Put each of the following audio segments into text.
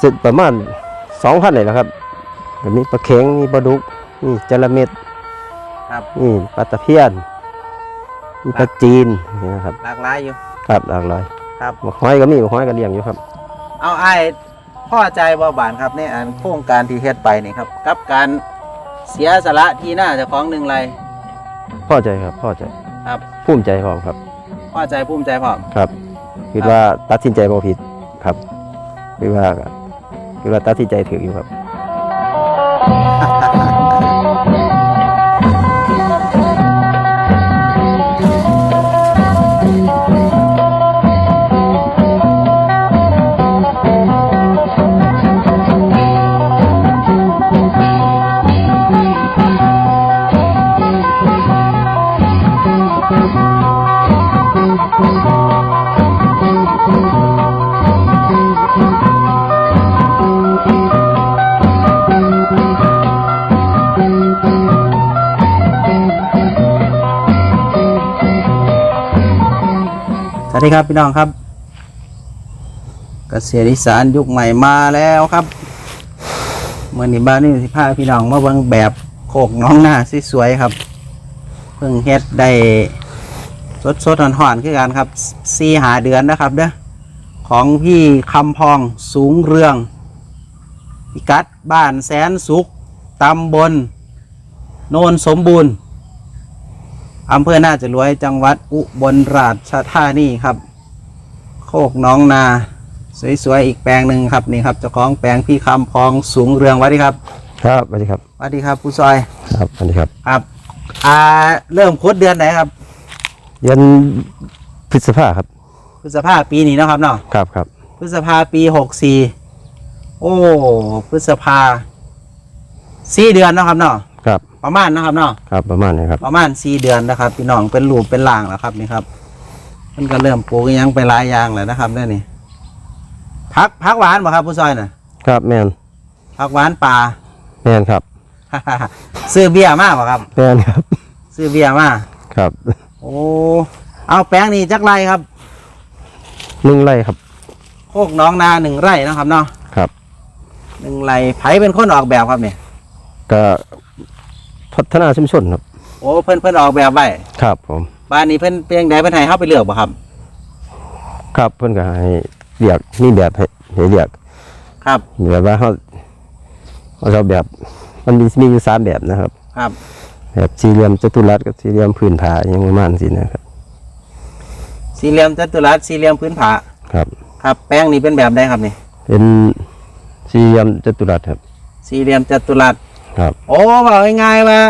เสร็จประมาณสองพันเลยนะครับแบบนี้ปลาเข็งมีปลาดุกนี่จระเม็ดครับนี่ปลาตะเพียนมีปลาจีนนี่นะครับหลากหลายอยู่ครับหลากหลายครับหมกห้อยก็มีหมกห้อยก็เลี้ยงอยู่ครับ เอาไอ้ายพ่อใจบ่บานครับในอันโครงการที่เฮ็ดไปนี่ครับ กับการเสียสละที่หน้าเจ้าของหนึ่งไรพอใจครับพอใจครับภูมิใจพร้อมครับพ่อใจภูมิใจพร้อมครับคือว่าตัดสินใจบ่ผิดครับ คือว่าคือว่าตัดสินใจถืออยู่ครับ ดีครับพี่น้องครับเกษตรอีสานยุคใหม่มาแล้วครับเมื่อนี้บ้านนี่สิพาพี่น้องมาเบิ่งแบบโคกน้องหน้าสวยๆครับ เพิ่งเฮ็ดได้สดสดๆหอนๆคือกันครับสี่หาเดือนนะครับเด้อของพี่คำพองสูงเรืองพิกัดบ้านแสนสุขตำบลโนนสมบูรณ์ อำเภอน่าจะรวยจังหวัดอุบลราชธานีครับ โคกน้องนา สวยๆอีกแปลงหนึ่งครับนี่ครับเจ้าของแปลงพี่คำพองสูงเรืองสวัสดีครับครับสวัสดีครับสวัสดีครับผู้ซอยครับสวัสดีครับครับอ่าเริ่มคุดเดือนไหนครับ เดือนพฤษภาครับพฤษภาปีนี้เนาะครับเนาะครับครับพฤษภาปีหกสี่โอ้พฤษภาสี่เดือนเนาะครับเนาะครับ ประมาณเนาะครับเนาะครับประมาณนี้ครับประมาณสี่เดือนนะครับพี่น้องเป็นรูปเป็นล่างแล้วครับนี่ครับ มันก็เริ่มปลูกอิหยังไปหลายอย่างแล้วนะครับเนี่ยนี่พักพักหวานบ่ครับผู้ซอยน่ะ ครับแมนพักหวานป่าแมนครับ ซื้อเบียร์มาบ่ครับแมนครับ ซื้อเบียร์มาครับ โอ้เอาแป้งนี่จักไรครับหนึ่งไร่ครับโคกน้องนาหนึ่งไร่เนาะครับเนาะครับหนึ่งไร่ไผเป็นคนออกแบบครับเนี่ยก็ พัฒนาชุมชนครับ โอ้เพิ่นเพิ่นออกแบบไว้ครับผมบ้านนี้เพิ่นเป็นยังไงเพิ่นให้เฮาไปเลือกบ่ครับ ครับเพื่อนก็ให้เรียกมีแบบให้ให้เรียกครับแบบว่าเขาเขาชอบแบบมันมีมีอยู่สามแบบนะครับ ครับ แบบสี่เหลี่ยมจัตุรัสกับสี่เหลี่ยมพื้นผาอย่างประมาณสินะครับ สี่เหลี่ยมจัตุรัสสี่เหลี่ยมพื้นผาครับ ครับ แป้งนี่เป็นแบบใดครับนี่เป็นสี่เหลี่ยมจัตุรัสครับ สี่เหลี่ยมจัตุรัส ครับโอ้บอกง่ายๆว่า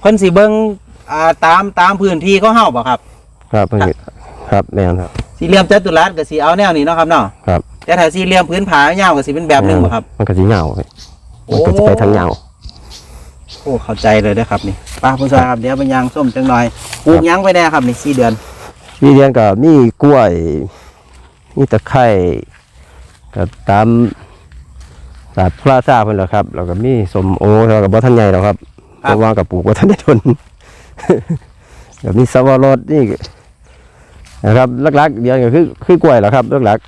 เพิ่นสิเบิ่งอ่าตามตามพื้นที่ของเฮาบ่ครับ ครับเพิ่นก็ครับแม่นครับ สี่เหลี่ยมจัตุรัสก็สิเอาแนวนี้เนาะครับเนาะครับแต่ถ้าสี่เหลี่ยมพื้นผายาวก็สิเป็นแบบหนึงบ่ครับ มันก็สิเหงาไปโอ้มันก็จะไปทางเหงาโอ้เข้าใจเลยนะครับนี่ป้าผู้ชายครับเดี๋ยวไปยางส้มจังหน่อยปลูกหยังไปแน่ครับนี่สี่เดือนสี่เหลี่ยมก็มีกล้วย มีตะไคร้ก็ตาม ตามพระซาเพิ่นแหละครับแล้วก็มีสมโอแล้วก็บ่ทันใหญ่แล้วครับเพราะว่ากับปลูกบ่ทันได้ทนก็มีสวรสนี่นะครับลักๆเดียวก็คือคือกล้วยแหละครับลัก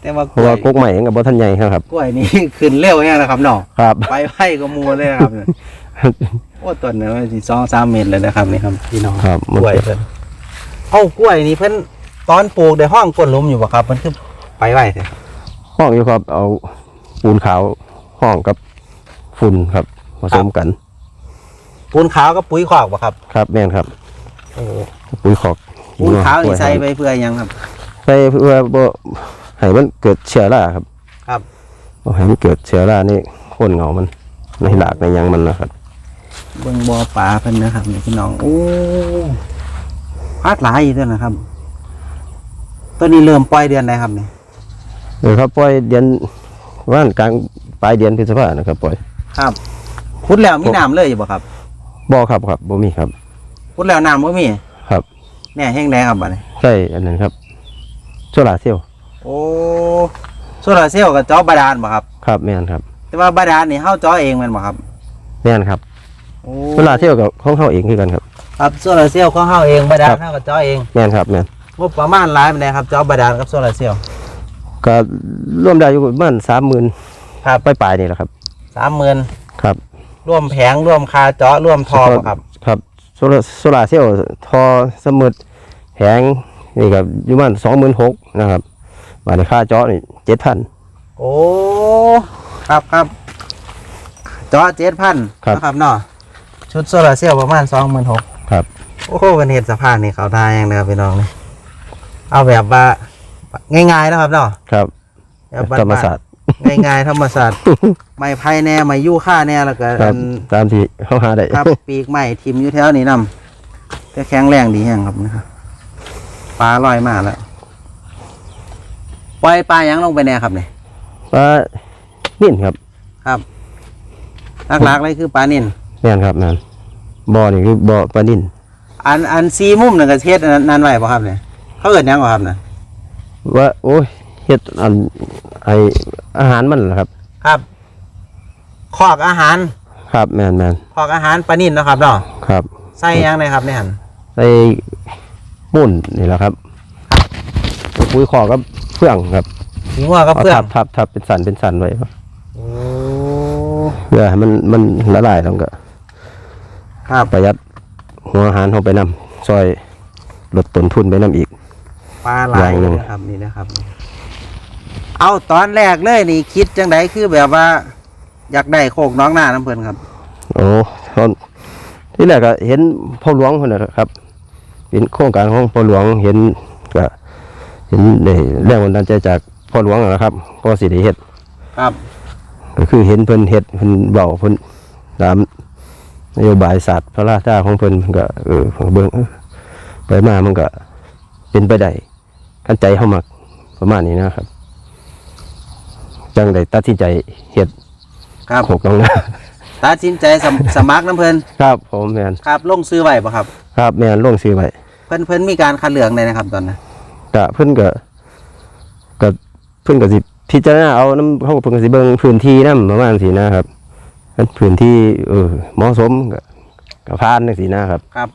แต่ว่าๆเพกล้ราะวว่ายกกใหม่กับบ่ทันใหญ่ครับ กล้วยนี่ ขึ้นเร็วแน่นะครับเนาะครับ ไปไผ่ก็มัวเลยนะครับเนี่ยโอ้ต้นเนี่ยมันสิสองสามเมตรเลยนะครับนี่ครับพี่น้องครับ กล้วยเพิ่นเอ้ากล้วยนี่เพิ่นตอนปลูกได้ห้องก้นหลุมอยู่บ่ครับ มันคือไปไว้เถอะห้องอยู่ครับเอา ปูนขาวห้องกับฝุ่นครับผสมกัน ปูนขาวกับปุ๋ยคอกบ่ครับ ครับแม่นครับโอ้ปุ๋ยขอกปูนขาวนี่ใส่ไปเพื่อหยังครับ ใส่เพื่อบ่ให้มันเกิดเชื้อราครับ ครับบ่ให้มันเกิดเชื้อรานี่โคนเหงามันในหลากในหยังมันนะครับเบิ่งบ่อปลาเพิ่นนะครับนี่พี่น้องโอ้พาดหลายอยู่ด้วยนะครับ ตัวนี้เริ่มปล่อยเดือนใดครับนี่เดี๋ยวครับปล่อยเดือน ว่านกลางปลายเดือนพฤษภานะครับปล่อยครับพุดแล้วมีน้ำเลยอยู่บ่ครับบ่ครับครับบ่มีครับ พุดแล้วน้ำบ่มีครับแน่แห้งแดงครับบัดนี้ใช่อันนั้นครับโซลาร์เซลล์โอ้โซลาร์เซลล์กับจอบาดาลบ่ครับ ครับแม่นครับ แต่ว่าบาดาลนี่เฮาจอเองแม่นบ่ครับแม่นครับโอ้โซลาร์เซลล์กับของเฮาเองคือกันครับ ครับโซลาร์เซลล์ของเฮาเองบาดาลครับเฮาก็จอเองแม่นครับแม่นงบประมาณหลายปานใดครับจอบาดาลกับโซลาร์เซลล์ ก็ร่วมได้อยู่ประมาณสามหมื่นครับปลายๆนี่แหละครับ สามหมื่นครับร่วมแผงร่วมคาเจาะร่วมทอบ่ครับ ครับโซลาโซลาร์เซลล์ทอสมุดแผงนี่ครับอยู่ประมาณสองหมื่นหกนะครับบาทในค่าเจาะนี่เจ็ดพัน โอ้ครับครับเจาะเจ็ดพันครับ นะครับเนาะชุดโซลาร์เซลล์ประมาณสองหมื่นหกครับ โอ้โหกันเห็นสะพานนี่เขาทายังนะครับพี่น้องนี่เอาแบบว่า ง่ายๆนะครับเนาะครับแบบบ้นๆธรรมศาสตร์ ง่ายๆธรรมศาสตร์ ไม้ไผ่แน่ไม้ยู่ค่าแน่แล้วก็ครัอับนตามที่เขาหาได้ ครับ ปีกไม้ทิมอยู่แถวนี้นำแต่แข็งแรงดีแห้งครับนะครับปลาลอยมาแล้วปล่อยปลายังลงไปแน่ครับเนี่ยว่านิ่นครับครับหลักๆเลยคือปลานิ่นแม่นครับแม่นบ่อนี่คือบ่อปลานิ่นอันอันซีมุมหนึ่งกระเทศอันนั้นนั่นไว้ป่ะครับเนี่ยเขาเอิดหยังป่ะครับเนี่ย ว่าโอ้ยเฮ็ดอันไออาหารมันเหรอครับ ครับคอกอาหารครับแม่นแม่นคอกอาหารปลานิ่นเนาะครับเนาะครับใส่หยังเลยครับเนี่ยหันใส่มุ่นนี่แหละครับปุ๋ยคอกับเฟื่องครับสีงัวก็เพื่อทับทับทับเป็นสันเป็นสันไว้ครับโอ้เพื่อให้มันมันละลายแล้วก็ครับประหยัดหัวอาหารเข้าไปนำซอยลดต้นทุนไปนำอีก ปลาหลายอย่างหนึ่งนะครับนี่นะครับ เอาตอนแรกเลยนี่คิดจังไดคือแบบว่า อยากได้โคกน้องหน้าน้ำเพลินครับ โอ้ตอนที่แรกก็เห็นพ่อหลวงคนนะครับ เห็นโครงการของพ่อหลวงเห็นก็เห็นได้แรงบันดาลใจจากพ่อหลวงนะครับก็สิได้เฮ็ดครับก็คือเห็นเพิ่นเฮ็ดเพิ่นเบาเพิ่นตามนโยบายศาสตร์พระราชาของเพิ่นก็เออผมก็เบิ่งเออไปมามันก็เป็นไปได้ กันใจเฮามักประมาณนี้นะครับ จังได้ตัดสินใจเฮ็ดครับโขกน้องนาตัดสินใจสมสมัครน้ำเพลินครับผมแม่นครับลงซื้อไว้ป่ะครับ ครับแม่นลงซื้อไว้เพิ่นเพิ่นมีการคัดเลือกเลยนะครับตอนนั้นก็เพิ่นก็ก็เพิ่นก็สิพิจารณาเอานำเฮาก็เพิ่นก็สิเบิ่งพื้นที่นำประมาณสินะครับคันพื้นที่เออเหมาะสมก็ก็ผ่านจังซี่นะครับ ครับ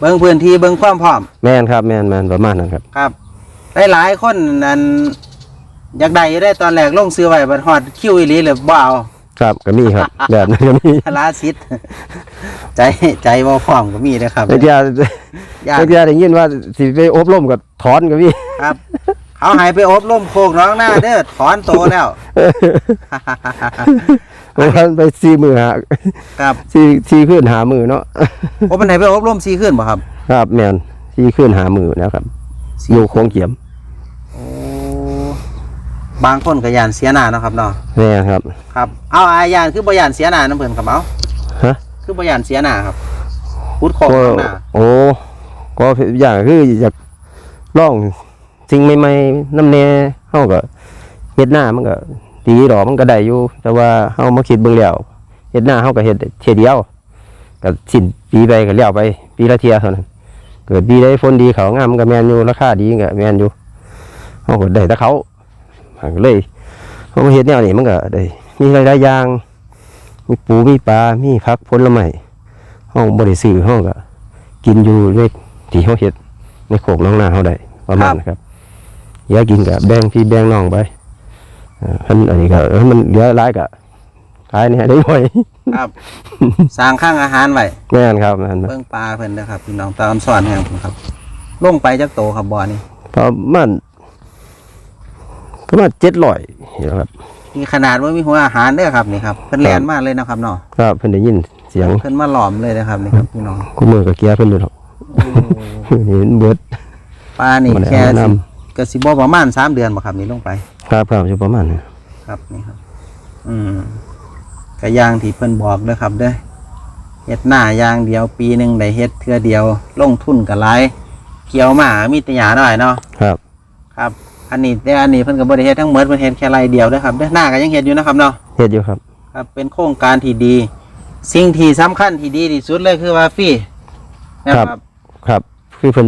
เบิ่งพื้นที่เบิ่งความพร้อมแม่นครับแม่นแม่นประมาณนั้นครับครับ หลายๆคนนั้นอยากได้อยู่ได้ตอนแรกลงซื้อไว้บัดฮอดคิวอีหลีเลยบ่เอาครับก็มีครับ แบบนั้นก็มีพลาสิทธิ์ใจใจบ่พร้อมก็มีนะครับบางทีญาบางติทีได้ยินว่าสิไปอบรมก็ถอนก็มีครับ เขาใหายไปอบรมโคกน้องหน้าเด้อถอนโตแล้วบางครั้งไปซีมือหาครับซีซีขึ้นหามือเนาะโอ้เป็นไหนไปอบรมซีขึ้นบ่ครับ ครับแม่นซีขึ้นหามือนะครับอยู่โค้งเกียมโอ้ บางคนก็ยานเสียหน้าเนาะครับเนาะแม่นครับ ครับเอาอายานคือบ่ยานเสียหน้าน้ำเพิ่นครับเอาฮะ คือบ่ยานเสียหน้าครับพุดโคกก็น้องหน้าโอ้ก็อย่างคืออยากลองสิ่งใหม่ๆน้ำแน่เฮาก็เฮ็ดหน้ามันก็ดีดอกมันก็ได้อยู่ แต่ว่าเฮามาคิดเบิ่งแล้วเฮ็ดหน้าเฮาก็เฮ็ดเทียเดียวก็สิ้นปีไปก็แล้วไป ปีละเที่ยเท่านั้นเกิดปีใดฝนดีเขางามมันก็แม่นอยู่ราคาดีก็แม่นอยู่ เฮาก็ได้แต่เขาก็เลยเฮามาเฮ็ดแนวนี้มันก็ได้มีหลายๆอย่าง มีปูมีปลา มีผักผลไม้เฮาบ่ได้ซื้อเฮาก็กินอยู่ในที่เขาเฮ็ดในโขกน้องนาเขาได้ประมาณนะครับอยากกินกับแบ่งพี่แบ่งน้องไปเอ่ออันอันนี้ก็เออมันเหลือหลายก็ขายเนี่ยได้บ่อยครับสร้างข้างอาหารไว้แม่นครับแม่นเบิ่งปลาเพิ่นนะครับพี่น้องตามสอนแห่งผมครับลงไปจักโตครับบ่อนี่ประมาณ ประมาณ700ครับมีขนาดว่ามีหัวอาหารเด้อครับนี่ครับเพิ่นแล่นมาเลยนะครับเนาะครับเพิ่นได้ยินเสียงเพิ่นมาหลอมเลยนะครับนี่ครับพี่น้องกูมือกับเกียร์เพิ่นอยู่หรอกนี่มันเบิดปลานี่บ่ได้แค่เอาสิน้ก็สิบ่ประมาณสามเดือนบ่ครับนี่ลงไป ครับครับอยู่ประมาณนี้ครับนี่ครับ อืมกระยางที่เพิ่นบอกเด้อครับเด้อเฮ็ดหน้าอย่างเดียวปีหนึงได้เฮ็ดเทื่อเดียว ลงทุนก็หลายเกี่ยวมามีแต่หยาหน่อยเนาะครับ ครับ อันนี้แต่อันนี้เพิ่นก็บ่ได้เฮ็ดทั้งหมดเพิ่นเฮ็ดแค่ไรเดียวเด้อครับเด้อหน้าก็ยังเฮ็ดอยู่นะครับเนาะเฮ็ดอยู่ครับครับ เป็นโครงการที่ดี สิ่งที่สำคัญที่ดีที่สุดเลยคือว่าฟรีนะครับครับคือเพิ่น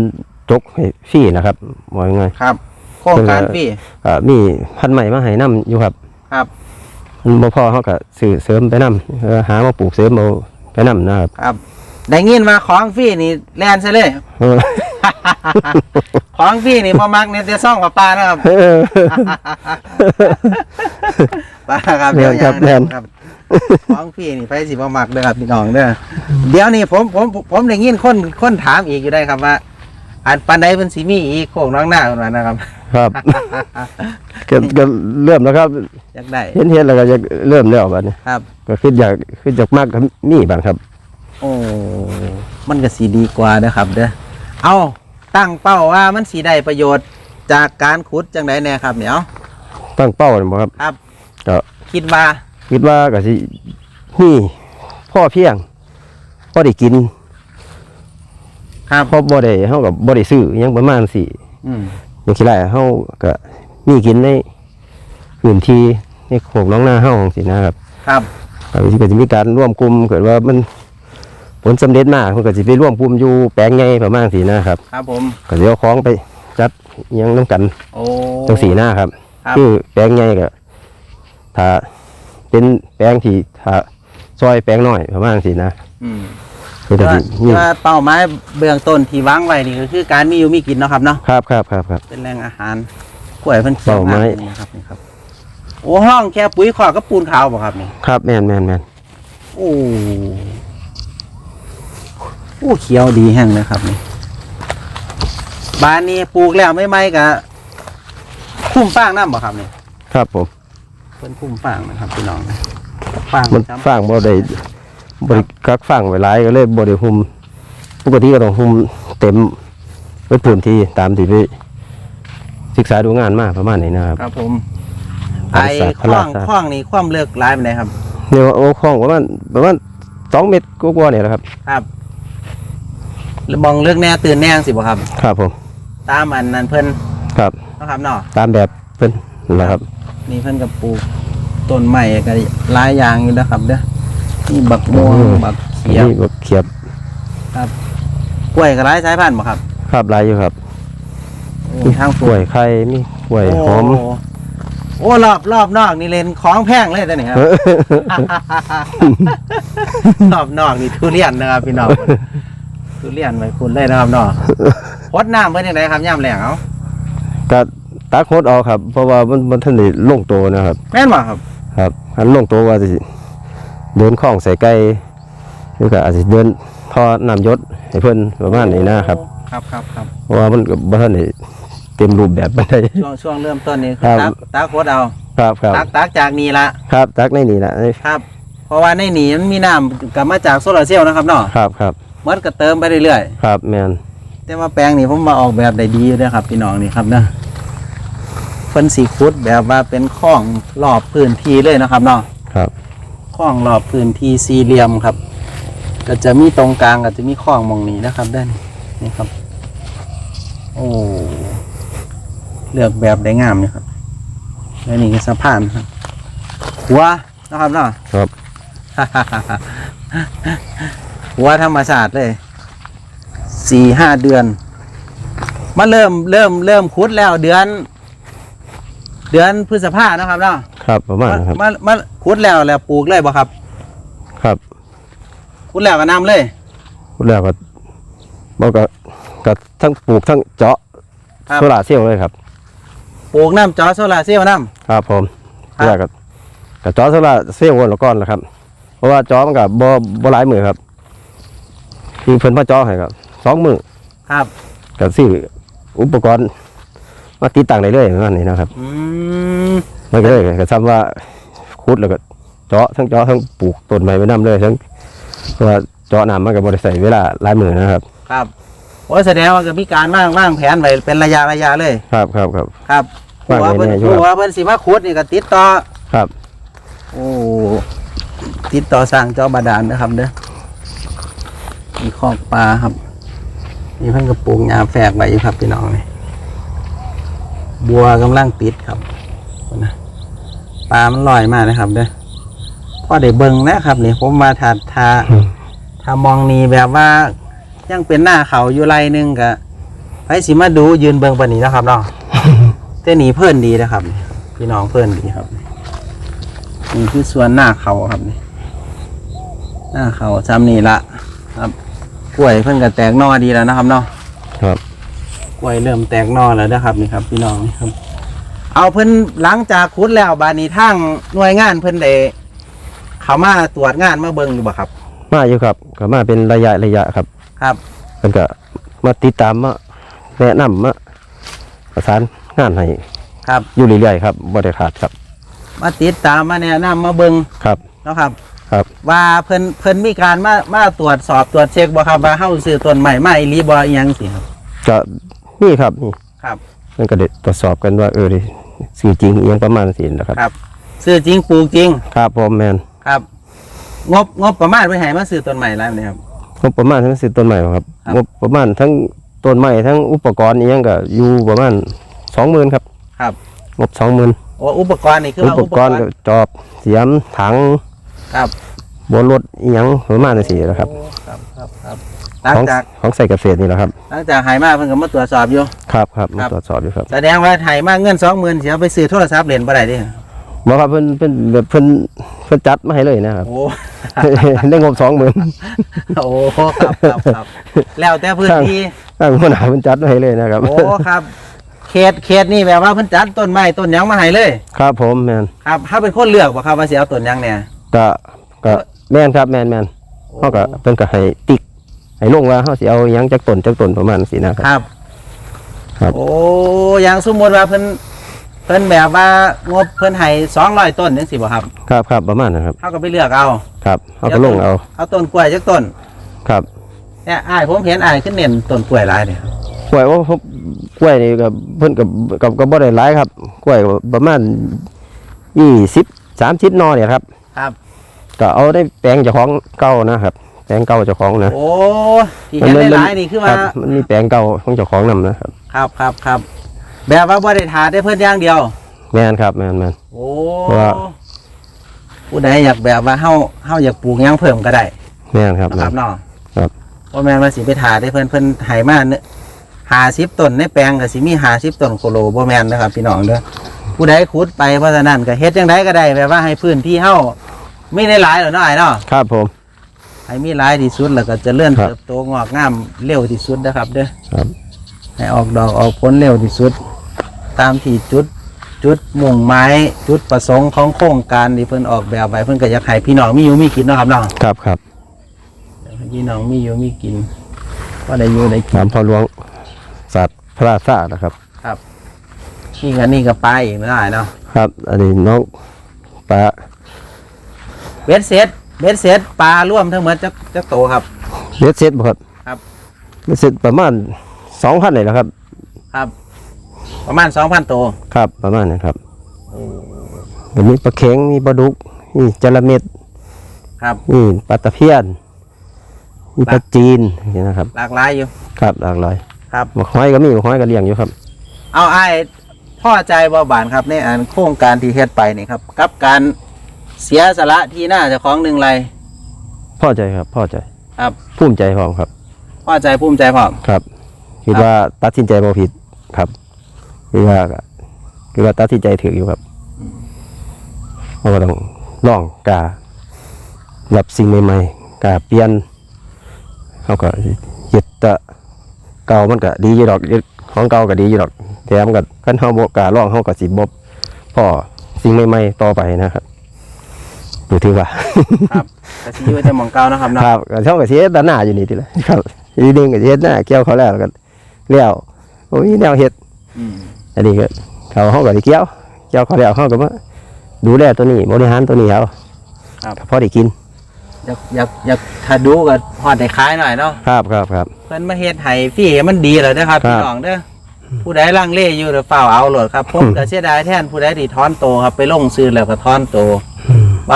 จกให้ฟรีนะครับว่ายังไงครับ โครงการฟรีอ่ามีพันธุ์ใหม่มาให้นํอยู่ครับ ครับมันบ่พอเขาก็ซื้อเสริมไปนำเออหามาปลูกเสริมเอาไปนำนะครับครับได้ยินมาของฟรีนี่แล่นซะเลยเออ ของพี่นี่บ่มักเนี่ยจะซ่องกับปลานะครับเออปลาครับแม่เดี๋ยวนครับย่างแม่นครับของพี่นี่ไปสิบ่มักเด้อครับพี่น้องเด้อเดี๋ยวนี้ผมผมผมได้ยินคนคนถามอีกอยู่ได้ครับว่าอันปันใดเป็นสีมีอีกโค้งน้องหน้าคนนั้นนะครับ ครับก็ก็เริ่มแล้วครับอยากได้เห็นเห็นแล้วก็จะเริ่มแล้วบัดนี้ครับ ก็ขึ้นอยากขึ้นจากมากก็มีบางครับ โอ้มันก็สีดีกว่าเด้อครับเด้อเอา ตั้งเป้าว่ามันสีได้ประโยชน์จากการขุดจังไดแน่ครับเนี่ยเอาตั้งเป้าเนี่ยบ่ครับ ครับก็คิดว่าคิดว่าก็สินี่พ่อเพียงพอได้กินครับพอบ่ได้เฮากับบ่ได้ซื้อหยังประมาณสิอืมอย่างที่ไรเฮาก็มีกินในพื้นที่ในโขงน้องนาเฮาจังซี่นะครับ ครับ ก็สิก็จะมีการร่วมกลุ่มเกิดว่ามัน ผลสำเร็จมากมันก็สิไปร่วมกลุ่มอยู่แปลงใหญ่ประมาณสีนะครับครับผมก็สิเอาของไปจัดอิหยังนํกันโอ้ จังสีหน้าครับ ครับ คือแปลงใหญ่ก็ถ้าเป็นแปลงที่ถ้าซอยแปลงน้อยประมาณสีนะอืมคือจะว่าสิมีว่าเป้าหมายเบื้องต้นที่วางไว้นี่ก็คือการมีอยู่มีกินเนาะครับเนาะครับครับครับครับ เป็นแหล่งอาหารกล้วยเพิ่นเขียวเป้าหมายงนี่ครับนี่ครับโอ้ห้องแค่ปุ๋ยขอกกับปูนขาวบ่ครับนี่ ครับแมนแมนแมนโอ้โอ้เขียวดีแห้งเลยครับนี่บ้านนี้ปลูกแล้วไม่ไม่กะคุ้มฟางน้ำบ่ครับนี่ครับผมเพิ่นคุ้มฟางนะครับพี่น้องฟางมันครับฟางบ่ได้บริกักฟางไว้หลายก็เลยบ่ได้หุมปกติก็ต้องหุมเต็มไว้พื้นที่ตามที่ไปศึกษาดูงานมาประมาณนี้นะครับครับผมครัไอ้บคล้องครับคล้องนี่ความเลือกหลายไปไหนใดครับเนี่ยโอ้ของประมาณประมาณสองเมตรกว่าๆเนี่ยแหละครับ ครับแล้ว มองเลือกแน่ตื่นแน่สิบ่ครับ ครับผม ตามอันนั้นเพิ่นครับ เนาะครับเนาะตามแบบเพิ่นนั่นแหละครับ นี่เพิ่นกับปลูกต้นใหม่ก็หลายอย่างอยู่นะครับเด้อนี่บักม่วงอืม บักเขียวนี่ก็เขียบกล้วยก็หลายสายพันธุ์บ่ครับครับหลายอยู่ครับมีทางกล้วยไข่มีกล้วยหอม โโอ้รอบรอบนอกนี่เลนของแพงเลยตัวนี้ครับ รอบนอกนี่ทุเรียนนะครับพี่น้อง ทุเรียนไว้คุณเลยนะครับเนาะพดน้ำเพิ่นยังไงครับย่ำแหลงเอาก็ตักโคดออกครับ เพราะว่ามันมันทันได้ลงตัวนะครับ แม่นบ่ครับครับอันลงตัวว่าสิเดินคล้องใส่ไก่หรือก็อาจจะเดินท่อน้ำยศให้เพิ่นประมาณนี้นะครับ ครับครับครับเพราะว่ามันก็บ่ทันได้เต็มรูปแบบปานใดช่วงช่วงเริ่มต้นนี่ครับตักตักโคดเอาครับครับตักตักจากนี่ละครับตักในนี่นะครับ เพราะว่าในนี่มันมีน้ำกลับมาจากโซลาร์เซลล์นะครับเนาะครับครับ มันก็เติมไปเรื่อยครับแมนๆแต่ว่าแปลงนี่ผมมาออกแบบได้ดีอยู่เลยครับพี่น้องนี่ครับเนาะเพิ่นสีคุดแบบว่าเป็นข้องรอบพื้นที่เลยนะครับเนาะ ครับข้องรอบพื้นที่สี่เหลี่ยมครับ ก็จะมีตรงกลางก็จะมีข้องมองนี้นะครับด้านนี้นี่ครับ โอ้เลือกแบบได้งามนี่ครับและนี่คือสะพานครับหัวนะครับเนาะ ครับ หัวธรรมศาสตร์เลยสี่ห้าเดือนมาเริ่มเริ่มเริ่มคุดแล้วเดือน เดือนพฤษภานะครับเนาะครับประมาณนะครับมามาคุดแล้วแล้วปลูกเลยบ่ครับ ครับคุดแล้วก็นำเลยพูดแล้วก็บอกก็ก็ทั้งปลูกทั้งเจาะครับโซลาร์เซลล์เลยครับปลูกน้ำจอโซลาร์เซลล์น้ครับผมครับแล้วก็ก็เจาะโซลาร์เซลล์วนละก้อนแล้วครับ เพราะว่าเจาะมันก็บ่บ่หลายมือครับ คือเพิ่นมาเจาะให้ครับสองมือำครับ ก็ซื้ออุปกรณ์ มาติดตั้งได้เลยประมาณนี้นะครับอืมมันก็เลยก็ซ้ำว่าขุดแล้วก็เจาะทั้งเจาะทั้งปลูกต้นไม้ไว้นํเลยทั้งเพราะว่าเจาะน้ำมันก็บ่ได้ใส่เวลาหลายมือนะครับ ครับโอ้แสดงว่าก็มีการว่างว่างแผนไว้เป็นระยะระยะเลย ครับครับครับ ครับว่างหัวเพิ่นแน่ๆอยู่หัวเพิ่นสิมาขุดนี่ก็ติดต่อ ครับ โอ้ ติดต่อสร้างเจ้าบาดาลนะครับเด้อ มีคอกปลาครับ มีเพิ่นกระปลูกหญ้าแฝกไว้อยู่ครับพี่น้องนี่บัวกำลังติดครับนะปลามันลอยมากนะครับ เด้อพอได้เบิ่งนะครับนี่ผมมาถาทาถ้ามองนี่แบบว่ายังเป็นหน้าเขาอยู่ไรหนึงกะไปสิมาดูยืนเบิงปานนี้นะครับเนาะแต่หนีเพื่อนดีนะครับ พี่น้องเพื่อนดีครับนี่คือส่วนหน้าเขาครับนี่หน้าเขาซ้ำนี่ละครับ กล้วยเพื่อนก็แตกหนอดีแล้วนะครับเนาะครับกล้วยเริ่มแตกหนอแล้วนะครับนี่ครับ พี่น้องนี่ครับ เอาเพิ่นหลังจากขุดแล้วบาดนี้ทางหน่วยงานเพิ่นได้เขามาตรวจงานมาเบิ่งอยู่บ่ครับ มาอยู่ครับก็มาเป็นระยะระยะครับครับ เพิ่นก็มาติดตามมาแนะนำมาประสานงานให้ครับอยู่เรื่อยๆครับบ่ได้ขาดครับ มาติดตามมาแนะนำมาเบิ่งครับ เนาะครับ ครับ ว่าเพิ่นเพิ่นมีการมามาตรวจสอบตรวจเช็คบ่ครับว่าเฮาซื้อต้นใหม่มาอีหลีบ่อีหยังสิครับก็นี่ครับนี่ครับมันก็ได้ตรวจสอบกันว่าเออดิสื่อจริงอิหยังประมาณสินะครับ ครับซื้อจริงปลูกจริงครับผมแมนครับ งบงบประมาณไว้ให้มาซื้อต้นใหม่แล้วนี่ครับ งบประมาณทั้งสิต้นใหม่ครับครับ งบประมาณทั้งต้นใหม่ทั้งอุปกรณ์อิหยังก็อยู่ประมาณสองหมื่นครับครับงบสองหมื่นโอ้อุปกรณ์นี่คืออุว่าปอุปกกรรณ์ณ์ก็จอบเสียมถัง ครับบนรถอิหยังประมาณสี่นะครับโอ้ครับครับครับหลังของจากของใส่เกษตรนี่แหละครับ หลังจากหายมาเพิ่นก็มาตรวจสอบอยู่ ครับครับมาครับ ตรวจสอบอยู่ครับแสดงว่าหายมาเงิน20,000สิเอาไปซื้อโทรศัพท์เล่นบ่ได้เดิบอกครับเพิ่นเพิ่นแบบเพิ่นเพิ่นจัดมาให้เลยนะครับ โอ้ ได้งบสองหมื่นโอ้ครับครับครับแล้วแต่พื้นที่ทางหัวหน้าเพิ่นจัดมาให้เลยนะครับ โอ้ครับเขตเขตนี่แบบว่าเพิ่นจัดต้นไม้ต้นหยังมาให้เลย ครับผมแมนครับถ้าเป็นคนเลือกบ่ครับว่าสิเอาต้นหยังเนี่ย ก็ก็แม่นครับแม่นแม่นเขาก็เพิ่นก็ให้ติ๊กให้ลงว่าเขาสิเอาหยังจากต้นจากต้นประมาณสินะครับครับ ครับ โอ้อย่างสมมุติว่าเพิ่นเพิ่นแบบว่างบเพิ่นให้200ต้นจังซี่บ่ครับครับครับประมาณนะครับเฮาก็ไปเลือกเอา ครับเขาก็ลงเอาเอาต้นกล้วยจักต้นครับเนี่ยอ้ายผมเห็นอ้ายขึ้นเน้นต้นกล้วยหลายเนี่ยกล้วยว่าผมกล้วยนี่ก็เพิ่นกับกับก็บ่ได้หลายครับกล้วยก็ประมาณ20 30นอเนี่ยครับ ครับก็เอาได้แปลงเจ้าของเก่านะครับ แปลงเก่าเจ้าของนะโอ้ที่เห็นหลายๆนี่คือว่ารับมันมีแปลงเก่าของเจ้าของนำนะครับ ครับครับครับแบบว่าบ่ได้ทาได้เพิ่นอย่างเดียวแม่นครับแม่นแม่นโอ้ว่าผู้ใดอยากแบบว่าเฮาเฮาอยากปลูกหยังเพิ่มก็ได้แม่นครับนะแม่ครับนเนาะครับบ่แม่นว่าสิไปทาได้เพิ่นเพิ่นให้มาเนื้อ50ต้นในแปลงก็สิมี50ต้นโคโลบ่แม่นนะครับพี่น้องเด้อผู้ใดขุดไปเพราะฉะนั้นก็เฮ็ดจังไดก็ได้แบบว่าให้พื้นที่เฮาไม่ได้หลายหรอกเนาะอ้ายเนาะครับผม ให้มีหลายที่สุดแล้วก็เจะเลื่อนครับ เติบโตงอกงามเร็วที่สุดนะครับ เด้อครับ ให้ออกดอกออกผลเร็วที่สุด ตามที่จุดจุดมุ่งหมายจุดประสงค์ของโครงการที่เพิ่นออกแบบไว้เพิ่นก็อยากให้พี่น้องมีอยู่มีกินเนาะครับเนาะครับครับอยากให้พี่น้องมีอยู่มีกินว่าได้อยู่ได้กิตานมพ่อหลวงศาสตร์พระราชานะครับนี่ก็นี่ก็ปลาอีกไม่ได้เนาะครับ อันนี้น้องปลา เบสเซตเบสเซตปลาร่วมทั้งหมดจักจักโตครับเล็ดเซ็ตบ่ครับครับเล็ดเซ็ตประมาณสองพันเลยนะครับ ครับ ประมาณ2,000โตวครับ ประมาณนี้ครับก็มีปลาเข็งมีปลาดุกมีจระเม็ดครับมีปลาตะเพียนมีปลาจีนอย่างนี้นะครับ หลากหลายอยู่ ครับหลากหลายครับหมกห้อยก็มีหมกห้อยก็เลี้ยงอยู่ครับ เอาไอ้ายพ่อใจบ่บานครับในอันโครงการที่เฮ็ดไปนี่ครับ กับการ เสียสละที่หน้าเจ้าของหนึ่งไรพอใจครับพอใจครับ ภูมิใจพร้อมครับพ่อใจภูมิใจพร้อม ครับ คิดว่าตัดสินใจบ่ผิดครับคิดว่าคิดว่าตัดสินใจถืออยู่ครับเราก็ต้องลองกล้ารับสิ่งใหม่ๆกล้าเปลี่ยนเขาก็ยึดแตะเก่ามันก็ดีอยู่ดอกยึดของเก่าก็ดีอยู่ดอกแต่มันก็คันเฮาบ่กล้าลองเฮาก็สิบ่พอสิ่งใหม่ๆต่อไปนะครับ ดูที่ว่า ครับกสิอยู่แต่หมองเก่านะครับคเนาะรับก็ช่องก็สิเฮ็ดด้านหน้าอยู่นี่ติละครับอีกนึงก็สิเฮ็ดหน้าเกี่ยวเขาแล้วแล้วก็เลี้ยวโอ้ยแนวเฮ็ดอืมอันนี้ก็เขาเฮาก็สิเกี่ยวเกี่ยวเขาแล้วเฮาก็มาดูแลตัวนี้บริหารตัวนี้เอาก็พอได้กินอยากอยากอยากถ้าดูก็พอได้ขายหน่อยเนาะครับครับครับ เพิ่นมาเฮ็ดให้ฟรีให้มันดีแล้วนะครับครับ พี่น้องเด้อผู้ใดลังเลอยู่เดี๋ยวเฝ้าเอาโหลดครับผมก็เสียดายแทนผู้ใดที่ทอนโตครับไปลงซื้อแล้วก็ทอนโตว่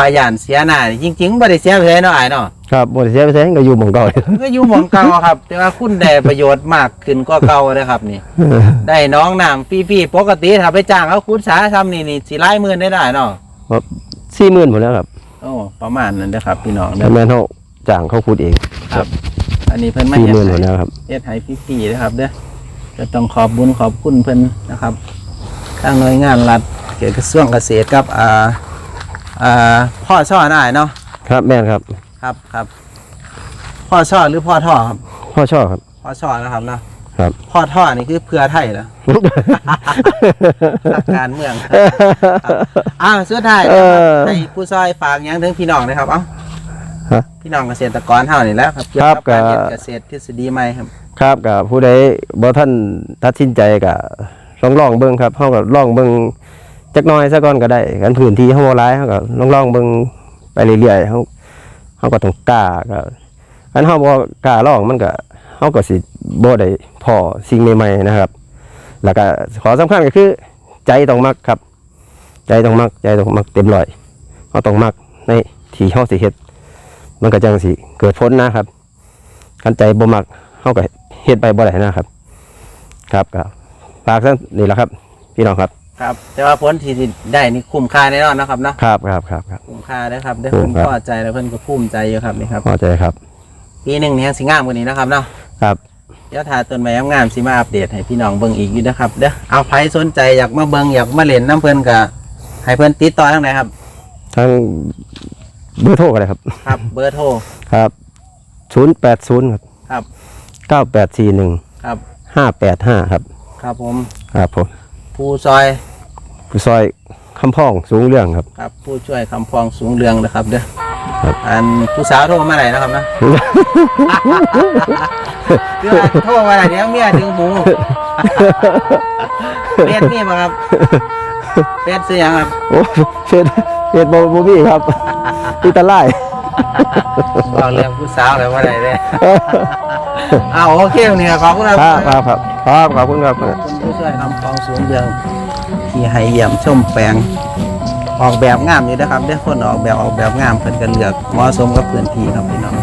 าย่านเสียหน้าจริงๆบ่ได้เสียไปเลยเนาะอ้ายเนาะครับบ่ได้เสียไปแท้ก็อยู่หม่องเก่ามันก็อยู่หมองเก่าครับ แต่ว่าคุณได้ประโยชน์มากขึ้นกว่าเก่าเลยครับนี่ ได้น้องน้ำฟรีๆปกติถ้าไปจ้างเขาคุณสาทำนี่นี่สิไล่หมื่นได้ได้เนาะ40,000หมดแล้วครับโอ้ประมาณนั้นนะครับ พี่น้องแต่เด้อ แม่นเฮาจ้างเขาพูดเองครับ อันนี้เพิ่นมาเฮ็ด40,000หมให้ดแล้วครับ เฮ็ดให้ฟรีๆนะครับเด้อจะต้องขอบบุญขอบคุณเพิ่นนะครับทางหน่วยงานรัฐเกี่ยวกับกระทรวงเกษตรกับอ่า อ่าพ่อช่อหน่ายเนาะครับแม่นครับ ครับครับ พ่อช่อหรือพ่อท่อครับ พ่อชอบครับ พ่อช่อนะครับเนาะครับ พ่อท่อนี่คือเพื่อไทยเหรอ หลักการเมืองครับอ้าวสุดท้ายเอนะครับอให้ผู้ซอยฝากหยังถึงพี่น้องนะครับเอ้าฮะพี่น้องเกษตรกรเท่านี่แหล้วครับเกี่ยวครักับบการเรียนก็เกษตรทฤษฎีใหม่ครับ ครับกับผู้ใดบ่ท่านตัดสินใจก็ลองลองๆเบิ่งครับเฮาก็ลองเบิ่ง จักน่อยซะก่อนก็ได้กันพื้นที่เฮาบ่หลายเฮาก็ลองลองๆเบิ่งไปเรื่อยๆเฮาเฮาก็ต้องกล้าก็คันเฮาบ่กล้าลองมันก็เฮาก็สิบ่ได้พอสิ่งใหม่ๆนะครับ แล้วก็ขอสำคัญก็คือ ใจต้องมักครับ ใจต้องมัก ใจต้องมักเต็มร้อยเฮาต้องมักในที่เฮาสิเฮ็ดมันก็จังสิเกิดผลนะครับคันใจบ่มักเขาก็เฮ็ดไปบ่ได้นะครับ ครับก็ฝากซะนี่แหละครับ พี่น้องครับ ครับ แต่ว่าผลที่ได้นี่คุ้มค่าแน่นอนนะครับเนาะครับครับครับครับ คุ้มค่าเด้อครับเด้อคุ้เพิ่มนครับ พอใจแล้วเพิ่นก็ภูมิใจอยู่ครับนี่ครับพอใจครับ ปีหนึ่งนี่ยังสิงามกว่านี้นะครับเนาะครับ เดี๋ยวถ้าต้นไม้งามๆสิมาอัปเดตให้พี่น้องเบิ่งอีกอยู่นะครับเด้อเอาใครสนใจอยากมาเบิ่งอยากมาเล่นน้ำเพิ่นก็ให้เพิ่นติดต่อทางไหนครับทั้งเบอร์โทรก็ได้ครับ ครับ เบอร์โทร ครับศูนย์แปดศูนย์ครับครับเก้าแปดสี่หนึ่งครับ ห้าแปดห้าครับ ครับผม ครับผม ผู้ซอยผู้ซอยคำพ้องสูงเรื่องครับ ครับ ผู้ช่วยคำฟองสูงเรืองนะครับเด้อครับอันผู้สาวโทรมาไหนนะครับนะคือว่าโทรมาไหนเดี๋ยวเมียดึงหูเป็ดนี่มาครับเป็ดซื้อหยังครับโอ้เฟซเฟซบบูบี้ครับตีตะไล่บอกเรื่องผู้สาวเลยว่าไหนเลย อ้าวโอเควันนี้ก็ขอบคุณครับครับครับครับครับขอบคุณครับขอบคุณผู้ช่วยคำฟองสูงเรืองที่ให้เยี่ยมชมแปลง ออกแบบงามอยู่นะครับได้คนออกแบบออกแบบงามเพิ่นก็เลือกเหมาะสมกับพื้นที่ครับพี่น้อง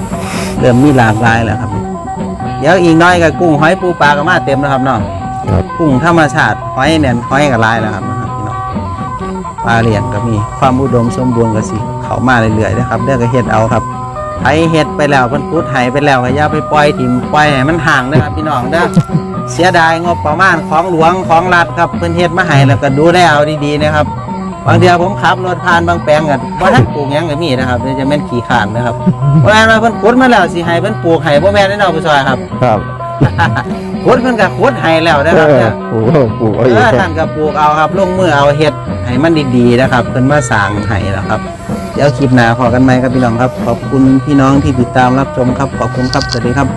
เริ่มมีหลากหลายแล้วครับเดี๋ยวอีกน้อยก็กุ้งหอยปูปลาก็มาเต็มแล้วครับเนาะครับกุ้งธรรมชาติหอยเนี่ยหอยก็หลายแล้วครับนะครับพี่น้องปลาเลี้ยงก็มีความอุดมสมบูรณ์ก็สิ เข้ามาเรื่อยๆนะครับเด้อก็เฮ็ดเอาครับ ไผเฮ็ดไปแล้วเพิ่นพุดให้ไปแล้วก็อย่าไปปล่อยถิ่มปล่อยให้มันห่างนะครับพี่น้องเด้อเสียดายงบประมาณของหลวงของรัฐครับเพิ่นเฮ็ดมาให้แล้วก็ดูแลเอาดีๆนะครับบางเดียวผมขับรถผ่านบางแปลงกันว่าท่านปลูกหยังก็มีนะครับเดี๋ยวจะแม่นขี่ขานนะครับเพราะฉะนั้นเพิ่นขุดมาแล้วสิให้เพิ่นปลูกให้บ่แม่นแน่นอนผู้ซอยครับ ครับ ขุดเพิ่นก็ขุดให้แล้วนะครับเนี่ย โอ้โหปลูกเอาเออีกอท่านก็ปลูกเอาครับลงมือเอาเฮ็ด ให้มันดีๆนะครับ เพิ่นมาสร้างให้แล้วครับ เดี๋ยวคลิปหน้าพอกันไหมครับพี่น้องครับ ขอบคุณพี่น้องที่ติดตามรับชมครับ ขอบคุณครับ สวัสดีครับ